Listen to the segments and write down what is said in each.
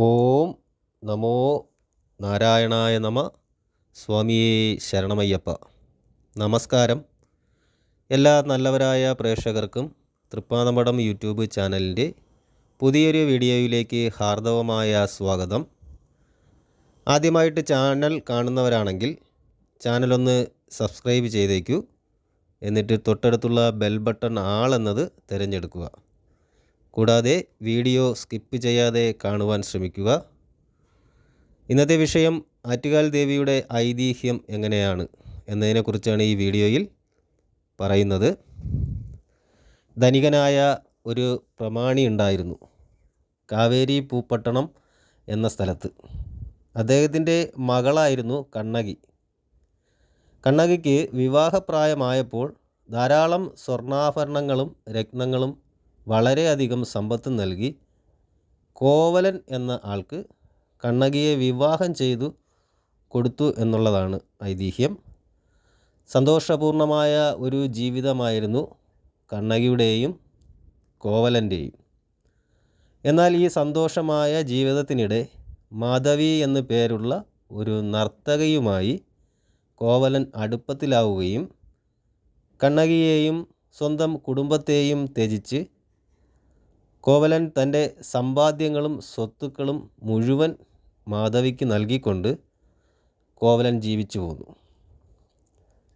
ഓം നമോ നാരായണായ നമ. സ്വാമിയേ ശരണമയ്യപ്പ. നമസ്കാരം. എല്ലാ നല്ലവരായ പ്രേക്ഷകർക്കും തൃപ്പാനമഠം യൂട്യൂബ് ചാനലിന്റെ പുതിയൊരു വീഡിയോയിലേക്ക് ഹാർദവമായ സ്വാഗതം. ആദ്യമായിട്ട് ചാനൽ കാണുന്നവരാണെങ്കിൽ ചാനലൊന്ന് സബ്സ്ക്രൈബ് ചെയ്തേക്കൂ. എന്നിട്ട് തൊട്ടടുത്തുള്ള ബെൽ ബട്ടൺ ആൾ എന്നത് തിരഞ്ഞെടുക്കുക. കൂടാതെ വീഡിയോ സ്കിപ്പ് ചെയ്യാതെ കാണുവാൻ ശ്രമിക്കുക. ഇന്നത്തെ വിഷയം ആറ്റുകാൽ ദേവിയുടെ ഐതിഹ്യം എങ്ങനെയാണ് എന്നതിനെക്കുറിച്ചാണ് ഈ വീഡിയോയിൽ പറയുന്നത്. ധനികനായ ഒരു പ്രമാണി ഉണ്ടായിരുന്നു. കാവേരി പൂപ്പട്ടണം എന്ന സ്ഥലത്ത്. അദ്ദേഹത്തിന്റെ മകളായിരുന്നു കണ്ണകി. കണ്ണകിക്ക് വിവാഹപ്രായമായപ്പോൾ ധാരാളം സ്വർണാഭരണങ്ങളും രത്നങ്ങളും വളരെയധികം സമ്പത്ത് നൽകി കോവലൻ എന്ന ആൾക്ക് കണ്ണകിയെ വിവാഹം ചെയ്തു കൊടുത്തു എന്നുള്ളതാണ് ഐതിഹ്യം. സന്തോഷപൂർണമായ ഒരു ജീവിതമായിരുന്നു കണ്ണകിയുടെയും കോവലന്റെയും എന്നാൽ ഈ സന്തോഷമായ ജീവിതത്തിനിടെ മാധവി എന്നു പേരുള്ള ഒരു നർത്തകയുമായി കോവലൻ അടുപ്പത്തിലാവുകയും കണ്ണകിയെയും സ്വന്തം കുടുംബത്തെയും ത്യജിച്ച് കോവലൻ തന്റെ സമ്പാദ്യങ്ങളും സ്വത്തുക്കളും മുഴുവൻ മാധവിക്ക് നൽകിക്കൊണ്ട് കോവലൻ ജീവിച്ചു പോന്നു.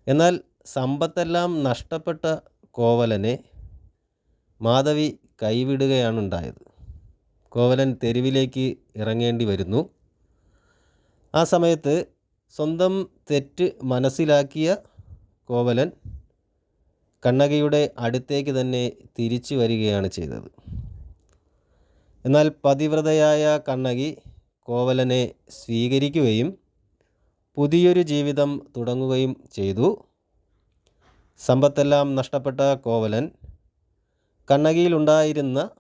എന്നാൽ സമ്പത്തെല്ലാം നഷ്ടപ്പെട്ട കോവലനെ മാധവി കൈവിടുകയാണുണ്ടായത്. കോവലൻ തെരുവിലേക്ക് ഇറങ്ങേണ്ടി വരുന്നു. ആ സമയത്ത് സ്വന്തം തെറ്റ് മനസ്സിലാക്കിയ കോവലൻ കണ്ണകിയുടെ അടുത്തേക്ക് തന്നെ തിരിച്ചു വരികയാണ് ചെയ്തത്. എന്നാൽ പതിവ്രതയായ കണ്ണകി കോവലനെ സ്വീകരിക്കുകയും പുതിയൊരു ജീവിതം തുടങ്ങുകയും ചെയ്തു. സമ്പത്തെല്ലാം നഷ്ടപ്പെട്ട കോവലൻ കണ്ണകിയിലുണ്ടായിരുന്ന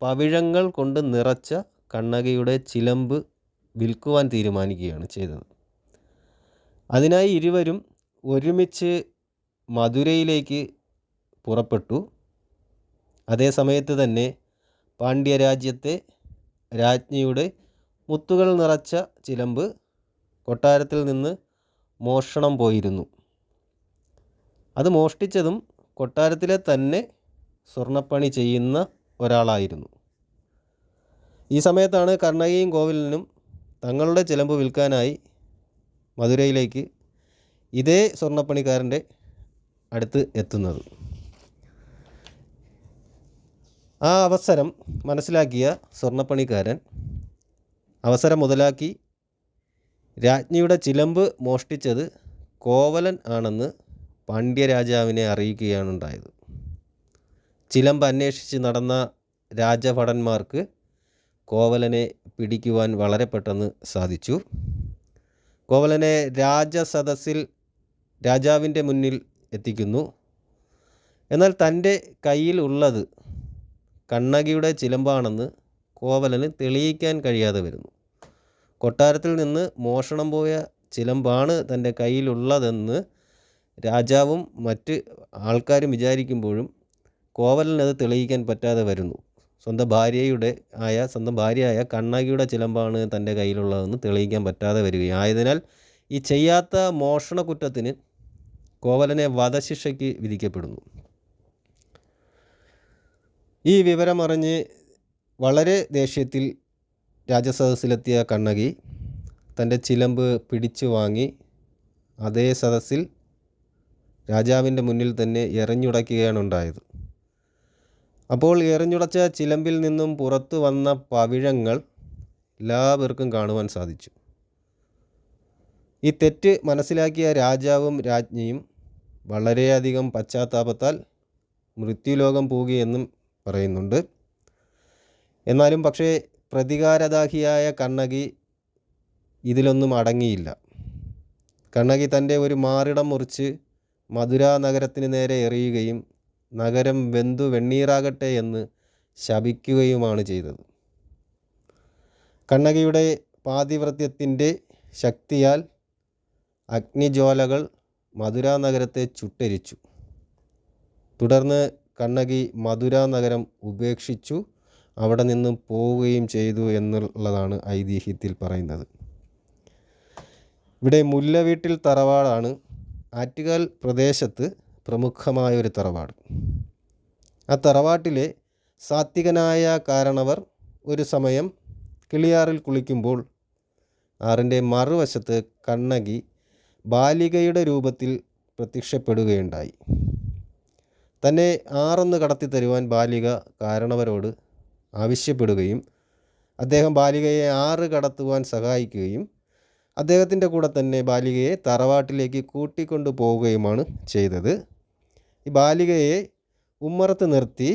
പവിഴങ്ങൾ കൊണ്ട് നിറച്ച കണ്ണകിയുടെ ചിലമ്പ് വിൽക്കുവാൻ തീരുമാനിക്കുകയാണ് ചെയ്തത്. അതിനായി ഇരുവരും ഒരുമിച്ച് മധുരയിലേക്ക് പുറപ്പെട്ടു. അതേ സമയത്ത് തന്നെ പാണ്ഡ്യരാജ്യത്തെ രാജ്ഞിയുടെ മുത്തുകൾ നിറച്ച ചിലമ്പ് കൊട്ടാരത്തിൽ നിന്ന് മോഷണം പോയിരുന്നു. അത് മോഷ്ടിച്ചതും കൊട്ടാരത്തിലെ തന്നെ സ്വർണപ്പണി ചെയ്യുന്ന ഒരാളായിരുന്നു. ഈ സമയത്താണ് കർണകയും കോവിലിനും തങ്ങളുടെ ചിലമ്പ് വിൽക്കാനായി മധുരയിലേക്ക് ഇതേ സ്വർണപ്പണിക്കാരന്റെ അടുത്ത് എത്തുന്നത്. ആ അവസരം മനസ്സിലാക്കിയ സ്വർണപ്പണിക്കാരൻ അവസരം മുതലാക്കി രാജ്ഞിയുടെ ചിലമ്പ് മോഷ്ടിച്ചത് കോവലൻ ആണെന്ന് പാണ്ഡ്യരാജാവിനെ അറിയിക്കുകയാണുണ്ടായത് ചിലമ്പ് അന്വേഷിച്ച് നടന്ന രാജഭടന്മാർക്ക് കോവലനെ പിടിക്കുവാൻ വളരെ പെട്ടെന്ന് സാധിച്ചു. കോവലനെ രാജസദസ്സിൽ രാജാവിന്റെ മുന്നിൽ എത്തിക്കുന്നു. എന്നാൽ തന്റെ കയ്യിൽ ഉള്ളത് കണ്ണകിയുടെ ചിലമ്പാണെന്ന് കോവലന് തെളിയിക്കാൻ കഴിയാതെ വരുന്നു. കൊട്ടാരത്തിൽ നിന്ന് മോഷണം പോയ ചിലമ്പാണ് തന്റെ കയ്യിലുള്ളതെന്ന് രാജാവും മറ്റ് ആൾക്കാരും വിചാരിക്കുമ്പോഴും കോവലനത് തെളിയിക്കാൻ പറ്റാതെ വരുന്നു. സ്വന്തം ഭാര്യയുടെ ആയ സ്വന്തം ഭാര്യയായ കണ്ണകിയുടെ ചിലമ്പാണ് തന്റെ കയ്യിലുള്ളതെന്ന് തെളിയിക്കാൻ പറ്റാതെ വരികയും ആയതിനാൽ ഈ ചെയ്യാത്ത മോഷണ കുറ്റത്തിന് കോവലനെ വധശിക്ഷയ്ക്ക് വിധിക്കപ്പെടുന്നു. ഈ വിവരമറിഞ്ഞ് വളരെ ദേഷ്യത്തിൽ രാജസദസ്സിലെത്തിയ കണ്ണകി തന്റെ ചിലമ്പ് പിടിച്ചു വാങ്ങി അതേ സദസ്സിൽ രാജാവിന്റെ മുന്നിൽ തന്നെ എറിഞ്ഞുടയ്ക്കുകയാണ് ഉണ്ടായത് അപ്പോൾ എറിഞ്ഞുടച്ച ചിലമ്പിൽ നിന്നും പുറത്തു വന്ന പവിഴങ്ങൾ എല്ലാവർക്കും കാണുവാൻ സാധിച്ചു. ഈ തെറ്റ് മനസ്സിലാക്കിയ രാജാവും രാജ്ഞിയും വളരെയധികം പശ്ചാത്താപത്താൽ മൃത്യുലോകം പോവുകയെന്നും പറയുന്നുണ്ട്. എന്നാലും പക്ഷേ പ്രതികാരദാഹിയായ കണ്ണകി ഇതിലൊന്നും അടങ്ങിയില്ല. കണ്ണകി തന്റെ ഒരു മാറിടം മുറിച്ച് മധുര നഗരത്തിന് നേരെ എറിയുകയും നഗരം വെന്തു വെണ്ണീറാകട്ടെ എന്ന് ശപിക്കുകയുമാണ് ചെയ്തത്. കണ്ണകിയുടെ പാതിവ്രത്യത്തിന്റെ ശക്തിയാൽ അഗ്നിജ്വാലകൾ മധുര നഗരത്തെ ചുട്ടരിച്ചു. തുടർന്ന് കണ്ണകി മധുര നഗരം ഉപേക്ഷിച്ചു. അവിടെ നിന്നും പോവുകയും ചെയ്തു എന്നുള്ളതാണ് ഐതിഹ്യത്തിൽ പറയുന്നത്. ഇവിടെ മുല്ലവീട്ടിൽ തറവാടാണ്. ആറ്റുകാൽ പ്രദേശത്ത് പ്രമുഖമായ ഒരു തറവാട്. ആ തറവാട്ടിലെ സാത്വികനായ കാരണവർ ഒരു സമയം കിളിയാറിൽ കുളിക്കുമ്പോൾ ആറിന്റെ മറുവശത്ത് കണ്ണകി ബാലികയുടെ രൂപത്തിൽ പ്രത്യക്ഷപ്പെടുകയുണ്ടായി. തന്നെ ആറെന്ന് കടത്തി തരുവാൻ ബാലിക കാരണവരോട് ആവശ്യപ്പെടുകയും അദ്ദേഹം ബാലികയെ ആറ് കടത്തുവാൻ സഹായിക്കുകയും അദ്ദേഹത്തിന്റെ കൂടെ തന്നെ ബാലികയെ തറവാട്ടിലേക്ക് കൂട്ടിക്കൊണ്ടു പോവുകയുമാണ് ചെയ്തത്. ഈ ബാലികയെ ഉമ്മറത്ത് നിർത്തി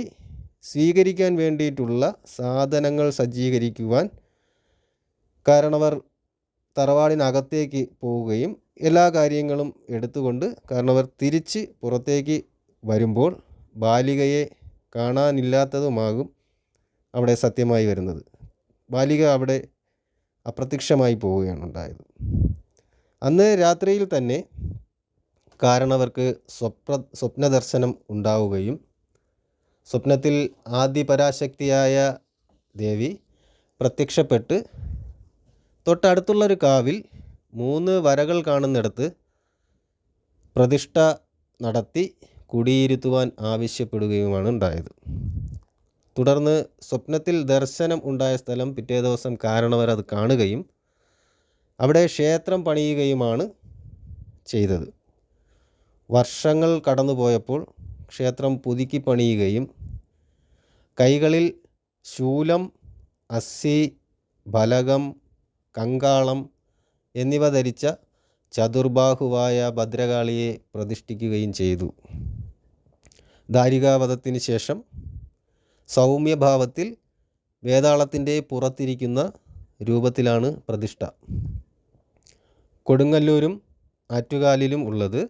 സ്വീകരിക്കാൻ വേണ്ടിയിട്ടുള്ള സാധനങ്ങൾ സജ്ജീകരിക്കുവാൻ കാരണവർ തറവാടിനകത്തേക്ക് പോവുകയും എല്ലാ കാര്യങ്ങളും എടുത്തുകൊണ്ട് കാരണവർ തിരിച്ച് പുറത്തേക്ക് വരുമ്പോൾ ബാലികയെ കാണാനില്ലാത്തതുമാകും അവിടെ സത്യമായി വരുന്നത്. ബാലിക അവിടെ അപ്രത്യക്ഷമായി പോവുകയാണ് ഉണ്ടായത്. അന്ന് രാത്രിയിൽ തന്നെ കാരണവർക്ക് സ്വപ്ന സ്വപ്നദർശനം ഉണ്ടാവുകയും സ്വപ്നത്തിൽ ആദിപരാശക്തിയായ ദേവി പ്രത്യക്ഷപ്പെട്ട് തൊട്ടടുത്തുള്ളൊരു കാവിൽ മൂന്ന് വരകൾ കാണുന്നിടത്ത് പ്രതിഷ്ഠ നടത്തി കുടിയിരുത്തുവാൻ ആവശ്യപ്പെടുകയുമാണ് ഉണ്ടായത് തുടർന്ന് സ്വപ്നത്തിൽ ദർശനം ഉണ്ടായ സ്ഥലം പിറ്റേ ദിവസം കാരണവർ അത് കാണുകയും അവിടെ ക്ഷേത്രം പണിയുകയുമാണ് ചെയ്തത്. വർഷങ്ങൾ കടന്നുപോയപ്പോൾ ക്ഷേത്രം പുതുക്കി പണിയുകയും കൈകളിൽ ശൂലം അസ്സി ബലകം കങ്കാളം എന്നിവ ധരിച്ച ചതുർബാഹുവായ ഭദ്രകാളിയെ പ്രതിഷ്ഠിക്കുകയും ചെയ്തു. ദാരികാവധത്തിന് ശേഷം സൗമ്യഭാവത്തിൽ വേതാളത്തിന്റെ പുറത്തിരിക്കുന്ന രൂപത്തിലാണ് പ്രതിഷ്ഠ. കൊടുങ്ങല്ലൂരും ആറ്റുകാലിലും ഉള്ളത്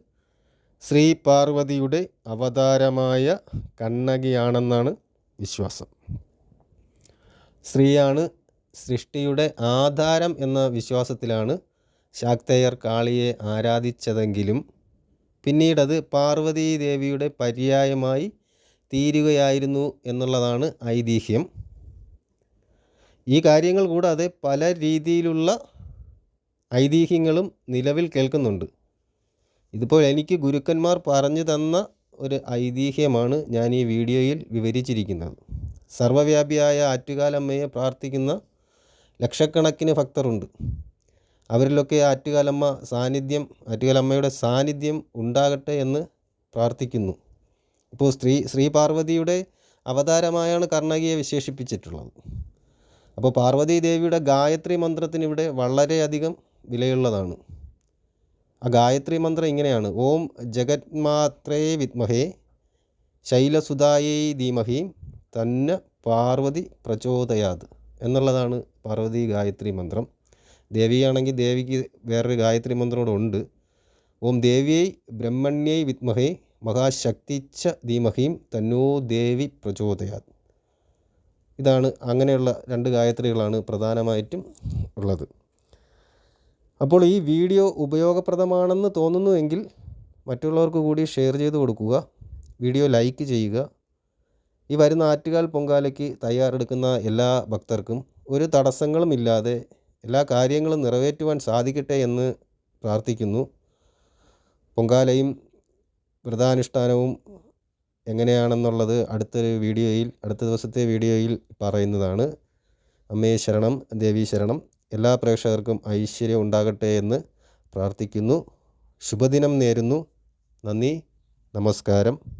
ശ്രീ പാർവതിയുടെ അവതാരമായ കണ്ണകിയാണെന്നാണ് വിശ്വാസം. സ്ത്രീയാണ് സൃഷ്ടിയുടെ ആധാരം എന്ന വിശ്വാസത്തിലാണ് ശാക്തേയർ കാളിയെ ആരാധിച്ചതെങ്കിലും പിന്നീടത് പാർവതീദേവിയുടെ പര്യായമായി തീരുകയായിരുന്നു എന്നുള്ളതാണ് ഐതിഹ്യം. ഈ കാര്യങ്ങൾ കൂടാതെ പല രീതിയിലുള്ള ഐതിഹ്യങ്ങളും നിലവിൽ കേൾക്കുന്നുണ്ട്. ഇതിപ്പോൾ എനിക്ക് ഗുരുക്കന്മാർ പറഞ്ഞു തന്ന ഒരു ഐതിഹ്യമാണ് ഞാൻ ഈ വീഡിയോയിൽ വിവരിച്ചിരിക്കുന്നത്. സർവവ്യാപിയായ ആറ്റുകാലമ്മയെ പ്രാർത്ഥിക്കുന്ന ലക്ഷക്കണക്കിന് ഭക്തരുണ്ട്. അവരിലൊക്കെ ആറ്റുകാലമ്മ സാന്നിധ്യം ആറ്റുകാലമ്മയുടെ സാന്നിധ്യം ഉണ്ടാകട്ടെ എന്ന് പ്രാർത്ഥിക്കുന്നു. ഇപ്പോൾ സ്ത്രീ ശ്രീ പാർവതിയുടെ അവതാരമായാണ് കർണകിയെ വിശേഷിപ്പിച്ചിട്ടുള്ളത്. അപ്പോൾ പാർവതി ദേവിയുടെ ഗായത്രി മന്ത്രത്തിന് ഇവിടെ വളരെയധികം വിലയുള്ളതാണ്. ആ ഗായത്രി മന്ത്രം ഇങ്ങനെയാണ്. ഓം ജഗത്മാത്രേ വിത്മഹേ ശൈലസുതായേ ധീമഹീം തന്ന പാർവതി പ്രചോദയാത് എന്നുള്ളതാണ് പാർവതി ഗായത്രി മന്ത്രം. ദേവിയാണെങ്കിൽ ദേവിക്ക് വേറൊരു ഗായത്രി മന്ത്രം ഉണ്ട്. ഓം ദേവിയൈ ബ്രഹ്മണ്യൈ വിത്മഹേ മഹാശക്തിച്ച ധീമഹീം തന്നോ ദേവി പ്രചോദയാത്. ഇതാണ് അങ്ങനെയുള്ള രണ്ട് ഗായത്രികളാണ് പ്രധാനമായിട്ടും ഉള്ളത്. അപ്പോൾ ഈ വീഡിയോ ഉപയോഗപ്രദമാണെന്ന് തോന്നുന്നുവെങ്കിൽ മറ്റുള്ളവർക്ക് കൂടി ഷെയർ ചെയ്ത് കൊടുക്കുക വീഡിയോ ലൈക്ക് ചെയ്യുക. ഈ വരുന്ന ആറ്റുകാൽ പൊങ്കാലയ്ക്ക് തയ്യാറെടുക്കുന്ന എല്ലാ ഭക്തർക്കും ഒരു തടസ്സങ്ങളുമില്ലാതെ എല്ലാ കാര്യങ്ങളും നിറവേറ്റുവാൻ സാധിക്കട്ടെ എന്ന് പ്രാർത്ഥിക്കുന്നു. പൊങ്കാലയും വ്രതാനുഷ്ഠാനവും എങ്ങനെയാണെന്നുള്ളത് അടുത്തൊരു വീഡിയോയിൽ അടുത്ത ദിവസത്തെ വീഡിയോയിൽ പറയുന്നതാണ്. അമ്മയെ ശരണം ദേവീ ശരണം. എല്ലാ പ്രേക്ഷകർക്കും ഐശ്വര്യം ഉണ്ടാകട്ടെ എന്ന് പ്രാർത്ഥിക്കുന്നു. ശുഭദിനം നേരുന്നു. നന്ദി നമസ്കാരം.